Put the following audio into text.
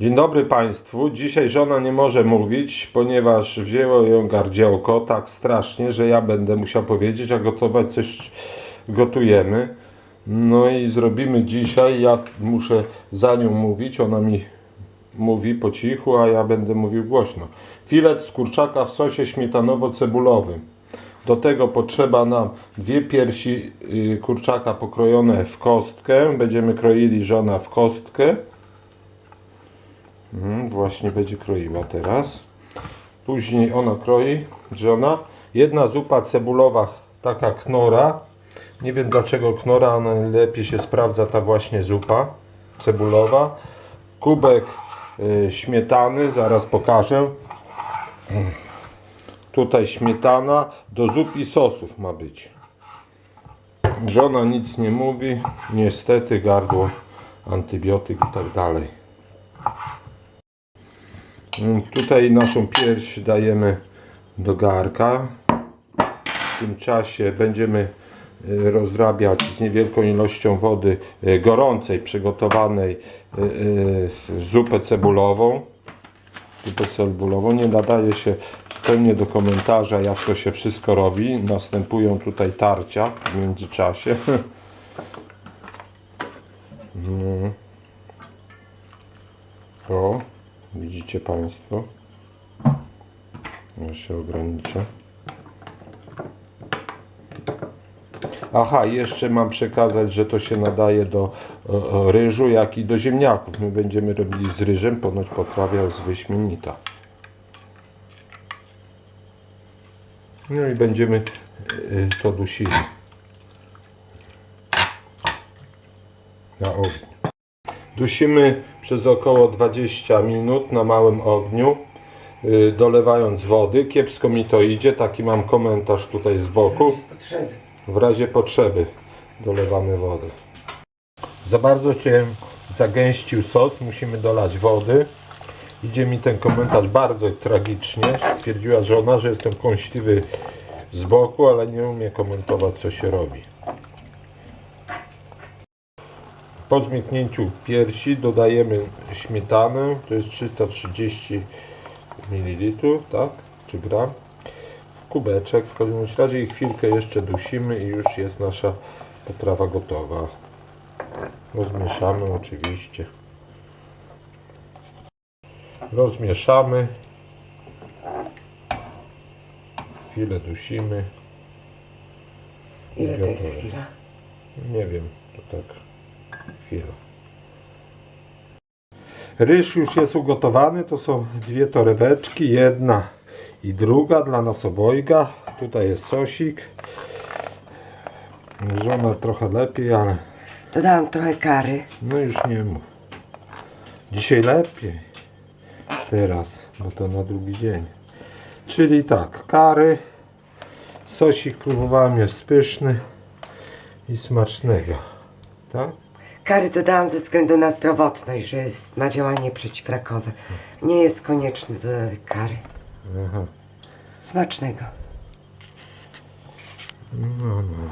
Dzień dobry Państwu. Dzisiaj żona nie może mówić, ponieważ wzięło ją gardziołko tak strasznie, że ja będę musiał powiedzieć, a gotować coś gotujemy. No i zrobimy dzisiaj, ja muszę za nią mówić, ona mi mówi po cichu, a ja będę mówił głośno. Filet z kurczaka w sosie śmietanowo-cebulowym. Do tego potrzeba nam dwie piersi y, kurczaka pokrojone w kostkę. Będziemy kroili żona w kostkę. Mhm, właśnie będzie kroiła teraz. Później ona kroi, żona. Jedna zupa cebulowa, taka knora. Nie wiem dlaczego knora, a najlepiej się sprawdza ta właśnie zupa cebulowa. Kubek y, śmietany, zaraz pokażę. Mm. Tutaj śmietana, do zup i sosów ma być. Żona nic nie mówi, niestety gardło, antybiotyk i tak dalej. Mm, Tutaj naszą pierś dajemy do garka. W tym czasie będziemy y, rozrabiać z niewielką ilością wody y, gorącej, przygotowanej y, zupę cebulową. Zupę cebulową. Nie nadaje się pełnie do komentarza, jak to się wszystko robi. Następują tutaj tarcia w międzyczasie. No. O, widzicie Państwo. Ja się ograniczę. Aha, jeszcze mam przekazać, że to się nadaje do e, e, ryżu, jak i do ziemniaków. My będziemy robili z ryżem, ponoć potrawa jest wyśmienita. No i będziemy e, to dusili. Na ogniu. Dusimy przez około 20 minut na małym ogniu, y, dolewając wody. Kiepsko mi to idzie, taki mam komentarz tutaj z boku. W razie potrzeby dolewamy wody. Za bardzo się zagęścił sos, musimy dolać wody. Idzie mi ten komentarz bardzo tragicznie. Stwierdziła żona, że jestem kąśliwy z boku, ale nie umie komentować co się robi. Po zmięknięciu piersi dodajemy śmietanę, to jest 330 ml, tak? Czy gram? Kubeczek, w każdym razie i chwilkę jeszcze dusimy i już jest nasza potrawa gotowa. Rozmieszamy oczywiście. Rozmieszamy. Chwilę dusimy. Ile to jest chwila? Nie wiem, to tak chwilę. Ryż już jest ugotowany, to są dwie torebeczki, jedna i druga dla nas obojga. Tutaj jest sosik. Żona trochę lepiej, ale Dodałam trochę kary. no już nie mów. Dzisiaj lepiej. Teraz, bo to na drugi dzień. Czyli tak, kary. Sosik próbowałem jest pyszny i smacznego. Tak? Kary dodałam ze względu na zdrowotność, że jest, ma działanie przeciwrakowe. Nie jest konieczny dodatek kary. Aha. Smacznego. No, no.